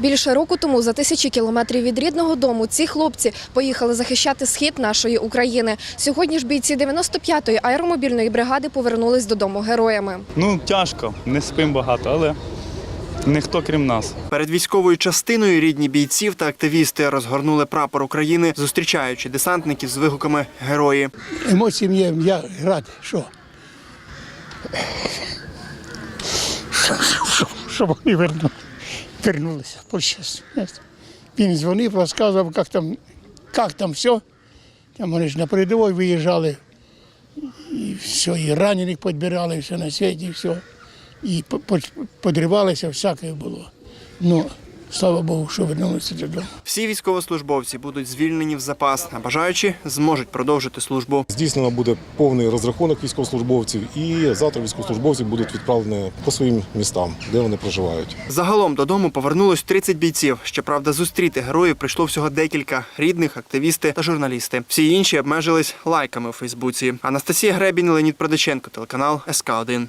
Більше року тому, за тисячі кілометрів від рідного дому, ці хлопці поїхали захищати схід нашої України. Сьогодні ж бійці 95-ї аеромобільної бригади повернулись додому героями. Ну, тяжко, не спимо багато, але ніхто крім нас. Перед військовою частиною рідні бійців та активісти розгорнули прапор України, зустрічаючи десантників з вигуками Герої. Емоції є, я радий, що? Щоб- вони вернули, вернулися. Пощастя. Він дзвонив, розказував, як там, як там все. Там вони ж на передовій виїжджали, і все, і ранених підбирали, все на світі, і все. І по- по- подривалися, всяке було. Ну, слава Богу, що вернулися додому. Всі військовослужбовці будуть звільнені в запас, а бажаючі зможуть продовжити службу. Здійснено буде повний розрахунок військовослужбовців, і завтра військовослужбовці будуть відправлені по своїм містам, де вони проживають. Загалом додому повернулось 30 бійців. Щоправда, зустріти героїв прийшло всього декілька рідних, активісти та журналісти. Всі інші обмежились лайками у Фейсбуці. Анастасія Гребінь, Леонід Продаченко, телеканал СК 1